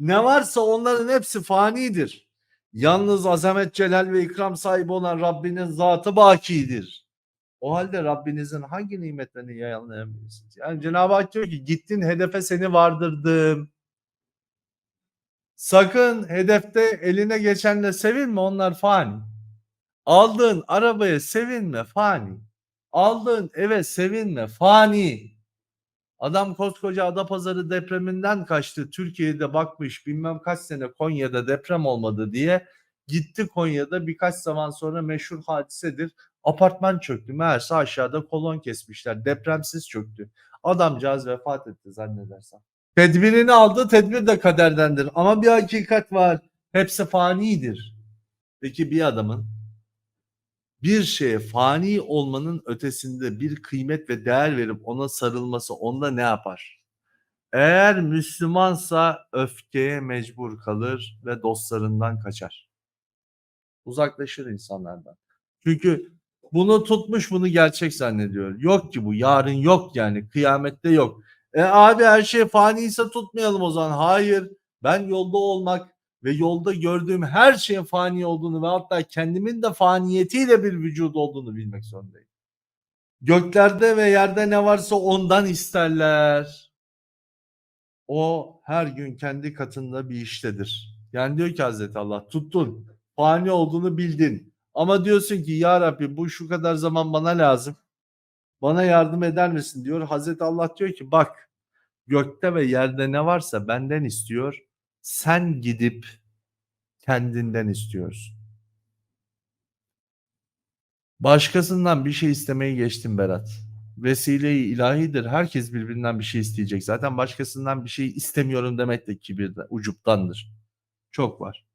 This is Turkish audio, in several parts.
Ne varsa onların hepsi fanidir. Yalnız azamet, celal ve ikram sahibi olan Rabbinin zatı bakidir. O halde Rabbinizin hangi nimetlerini yalanlayabilirsiniz? Yani Cenab-ı Hak diyor ki gittin hedefe seni vardırdım. Sakın hedefte eline geçenle sevinme onlar fani. Aldığın arabaya sevinme fani. Aldığın eve sevinme fani. Adam koskoca Adapazarı depreminden kaçtı. Türkiye'de bakmış bilmem kaç sene Konya'da deprem olmadı diye. Gitti Konya'da birkaç zaman sonra meşhur hadisedir. Apartman çöktü. Meğerse aşağıda kolon kesmişler. Depremsiz çöktü. Adamcağız vefat etti zannedersem. Tedbirini aldı. Tedbir de kaderdendir. Ama bir hakikat var. Hepsi fanidir. Peki bir adamın bir şeye fani olmanın ötesinde bir kıymet ve değer verip ona sarılması onda ne yapar? Eğer Müslümansa öfkeye mecbur kalır ve dostlarından kaçar. Uzaklaşır insanlardan. Çünkü bunu tutmuş bunu gerçek zannediyor. Yok ki bu yarın yok yani kıyamette yok. E abi her şey faniyse tutmayalım o zaman. Hayır ben yolda olmak ve yolda gördüğüm her şeyin fani olduğunu ve hatta kendimin de faniyetiyle bir vücut olduğunu bilmek zorundayım. Göklerde ve yerde ne varsa ondan isterler. O her gün kendi katında bir iştedir. Yani diyor ki Hazreti Allah tuttun, fani olduğunu bildin. Ama diyorsun ki ya Rabbi bu şu kadar zaman bana lazım. Bana yardım eder misin diyor. Hazreti Allah diyor ki bak gökte ve yerde ne varsa benden istiyor sen gidip kendinden istiyorsun. Başkasından bir şey istemeyi geçtim Berat. Vesile-i ilahidir. Herkes birbirinden bir şey isteyecek. Zaten başkasından bir şey istemiyorum demek de kibirden, ucuptandır. Çok var.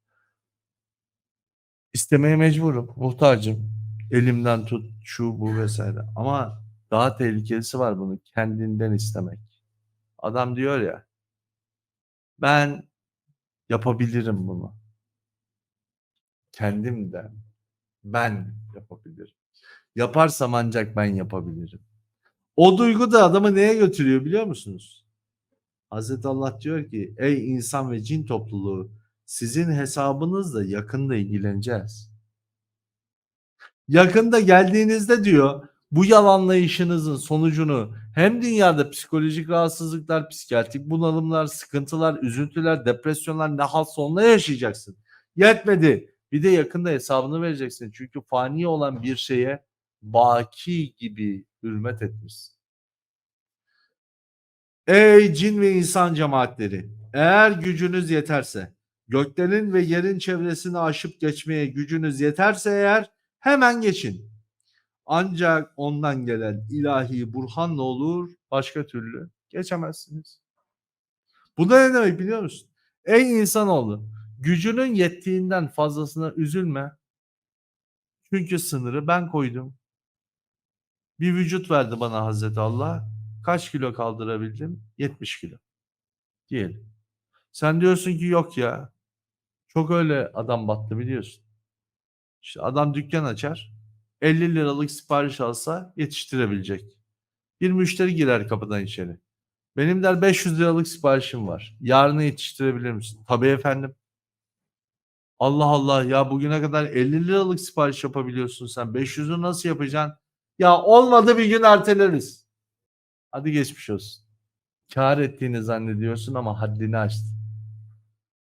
İstemeye mecburum. Muhtacım. Elimden tut, şu bu vesaire. Ama daha tehlikelisi var bunu. Kendinden istemek. Adam diyor ya ben yapabilirim bunu. Kendimden ben yapabilirim. Yaparsam ancak ben yapabilirim. O duygu da adamı neye götürüyor biliyor musunuz? Hazreti Allah diyor ki ey insan ve cin topluluğu sizin hesabınızla yakında ilgileneceğiz. Yakında geldiğinizde diyor bu yalanlayışınızın sonucunu hem dünyada psikolojik rahatsızlıklar, psikiyatrik bunalımlar, sıkıntılar, üzüntüler, depresyonlar ne halsa onunla yaşayacaksın. Yetmedi. Bir de yakında hesabını vereceksin. Çünkü fani olan bir şeye baki gibi hürmet etmişsin. Ey cin ve insan cemaatleri! Eğer gücünüz yeterse, göklerin ve yerin çevresini aşıp geçmeye gücünüz yeterse eğer hemen geçin. Ancak ondan gelen ilahi burhanla olur, başka türlü geçemezsiniz. Bu da ne demek biliyor musun? Ey insanoğlu, gücünün yettiğinden fazlasına üzülme. Çünkü sınırı ben koydum. Bir vücut verdi bana Hazreti Allah. Kaç kilo kaldırabildim? 70 kilo. Diyelim. Sen diyorsun ki yok ya. Çok öyle adam battı biliyorsun. İşte adam dükkan açar. 50 liralık sipariş alsa yetiştirebilecek. Bir müşteri girer kapıdan içeri. Benim der 500 liralık siparişim var. Yarına yetiştirebilir misin? Tabii efendim. Allah Allah ya bugüne kadar 50 liralık sipariş yapabiliyorsun sen. 500'ü nasıl yapacaksın? Ya olmadı bir gün erteleriz. Hadi geçmiş olsun. Kar ettiğini zannediyorsun ama haddini aştın.